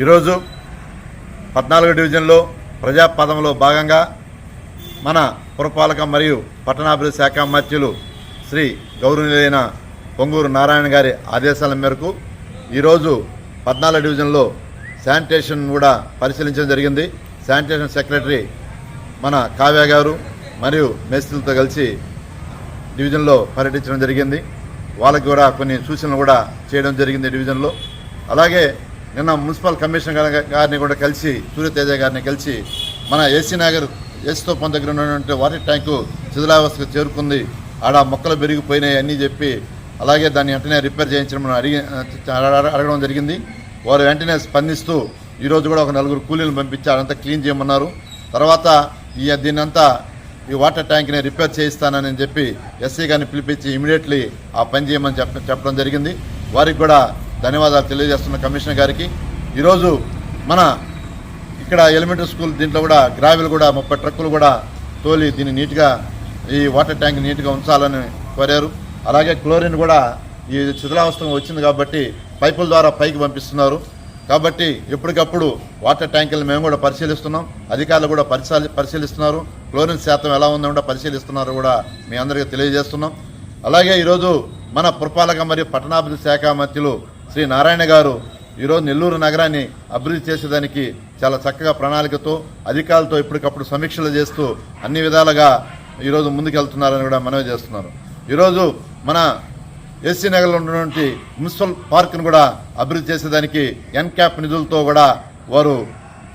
ఈరోజు పద్నాలుగు డివిజన్లో ప్రజాపదంలో భాగంగా మన పురపాలక మరియు పట్టణాభివృద్ధి శాఖ మంత్రులు శ్రీ గౌరవనీయులైన పొంగూరు నారాయణ గారి ఆదేశాల మేరకు ఈరోజు పద్నాలుగు డివిజన్లో శానిటేషన్ కూడా పరిశీలించడం జరిగింది. శానిటేషన్ సెక్రటరీ మన కావ్య గారు మరియు మేస్త్రులతో కలిసి డివిజన్లో పర్యటించడం జరిగింది. వాళ్ళకి కూడా కొన్ని సూచనలు కూడా చేయడం జరిగింది డివిజన్లో. అలాగే నిన్న మున్సిపల్ కమిషనర్ గారి- గారిని కూడా కలిసి సూర్యతేజ గారిని కలిసి మన ఏసీ నగర్ ఏసీతో పొంద దగ్గర ఉన్నటువంటి వాటర్ ట్యాంకు శిథిలావస్థకు చేరుకుంది. ఆడ మొక్కలు పెరిగిపోయినాయి అన్నీ చెప్పి అలాగే దాన్ని వెంటనే రిపేర్ చేయించడం మనం అడిగి అడగ- అడగడం జరిగింది. వారు వెంటనే స్పందిస్తూ ఈరోజు కూడా ఒక నలుగురు కూలీలను పంపించి అదంతా క్లీన్ చేయమన్నారు. తర్వాత ఈ దీన్నంతా ఈ వాటర్ ట్యాంక్ని రిపేర్ చేయిస్తానని చెప్పి ఎస్సీ గారిని పిలిపించి ఇమీడియట్లీ ఆ పని చేయమని చెప్ప చెప్పడం జరిగింది. వారికి కూడా ధన్యవాదాలు తెలియజేస్తున్న కమిషనర్ గారికి. ఈరోజు మన ఇక్కడ ఎలిమెంటరీ స్కూల్ దీంట్లో కూడా గ్రావెల్ కూడా ముప్పై ట్రక్కులు కూడా తోలి దీన్ని నీట్గా ఈ వాటర్ ట్యాంక్ నీట్గా ఉంచాలని కోరారు. అలాగే క్లోరిన్ కూడా ఈ శిథిలావస్థ వచ్చింది కాబట్టి పైపుల ద్వారా పైకి పంపిస్తున్నారు. కాబట్టి ఎప్పటికప్పుడు వాటర్ ట్యాంకులను మేము కూడా పరిశీలిస్తున్నాం. అధికారులు కూడా పరిశీలి పరిశీలిస్తున్నారు. క్లోరిన్ శాతం ఎలా ఉందో కూడా పరిశీలిస్తున్నారు కూడా మీ అందరికీ తెలియజేస్తున్నాం. అలాగే ఈరోజు మన పురపాలక మరియు పట్టణాభివృద్ధి శాఖ మధ్యలో శ్రీ నారాయణ గారు ఈరోజు నెల్లూరు నగరాన్ని అభివృద్ధి చేసేదానికి చాలా చక్కగా ప్రణాళికతో అధికారులతో ఎప్పటికప్పుడు సమీక్షలు చేస్తూ అన్ని విధాలుగా ఈరోజు ముందుకెళ్తున్నారని కూడా మనవి చేస్తున్నారు. ఈరోజు మన ఎస్సీ నగర్లో ఉన్నటువంటి మున్సిపల్ పార్క్ను కూడా అభివృద్ధి చేసేదానికి ఎన్క్యాప్ నిధులతో కూడా వారు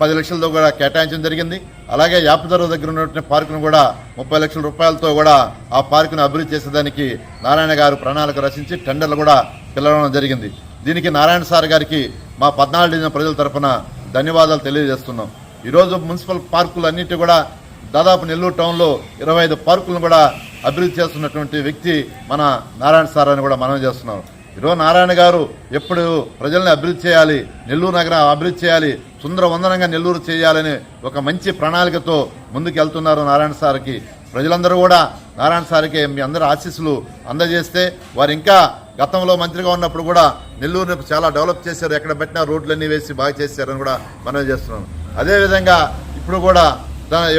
పది లక్షలతో కూడా కేటాయించడం జరిగింది. అలాగే యాపదర దగ్గర ఉన్నటువంటి పార్కును కూడా ముప్పై లక్షల రూపాయలతో కూడా ఆ పార్కును అభివృద్ధి చేసేదానికి నారాయణ గారు ప్రణాళిక రచించి టెండర్లు కూడా పిలవడం జరిగింది. దీనికి నారాయణ సార్ గారికి మా పద్నాలుగు డివిజన్ ప్రజల తరఫున ధన్యవాదాలు తెలియజేస్తున్నాం. ఈరోజు మున్సిపల్ పార్కులు అన్నిటి కూడా దాదాపు నెల్లూరు టౌన్లో ఇరవై ఐదు పార్కులను కూడా అభివృద్ధి చేస్తున్నటువంటి వ్యక్తి మన నారాయణ సార్ అని కూడా మనం చేస్తున్నాం. ఈరోజు నారాయణ గారు ఎప్పుడు ప్రజల్ని అభివృద్ధి చేయాలి నెల్లూరు నగరం అభివృద్ధి చేయాలి సుందర వందనంగా నెల్లూరు చేయాలని ఒక మంచి ప్రణాళికతో ముందుకు వెళ్తున్నారు నారాయణ సార్కి. ప్రజలందరూ కూడా నారాయణ సార్కి మీ అందరి ఆశీస్సులు అందజేస్తే వారు ఇంకా గతంలో మంత్రిగా ఉన్నప్పుడు కూడా నెల్లూరుని చాలా డెవలప్ చేశారు. ఎక్కడ పెట్టినా రోడ్లన్నీ వేసి బాగా చేశారని కూడా మనం చేస్తున్నాం. అదేవిధంగా ఇప్పుడు కూడా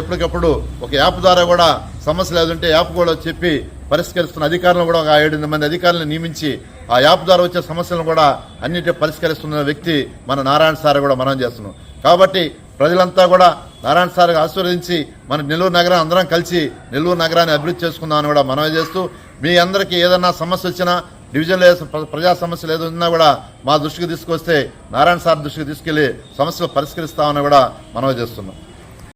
ఎప్పటికప్పుడు ఒక యాప్ ద్వారా కూడా సమస్యలు ఏదంటే యాప్ కూడా చెప్పి పరిష్కరిస్తున్న అధికారులను కూడా ఒక ఏడు మంది అధికారులను నియమించి ఆ యాప్ ద్వారా వచ్చే సమస్యలను కూడా అన్నిటి పరిష్కరిస్తున్న వ్యక్తి మన నారాయణ సార్ కూడా మనం చేస్తున్నాం. కాబట్టి ప్రజలంతా కూడా నారాయణ సార్ ఆశీర్వదించి మన నెల్లూరు నగరం అందరం కలిసి నెల్లూరు నగరాన్ని అభివృద్ధి చేసుకుందామని కూడా మనమే చేస్తూ మీ అందరికీ ఏదన్నా సమస్య వచ్చినా డివిజన్లో ఏ ప్రజా సమస్యలు ఏదో ఉన్నా కూడా మా దృష్టికి తీసుకొస్తే నారాయణ సార్ దృష్టికి తీసుకెళ్ళి సమస్యలు పరిష్కరిస్తామని కూడా మనవి చేస్తున్నాం.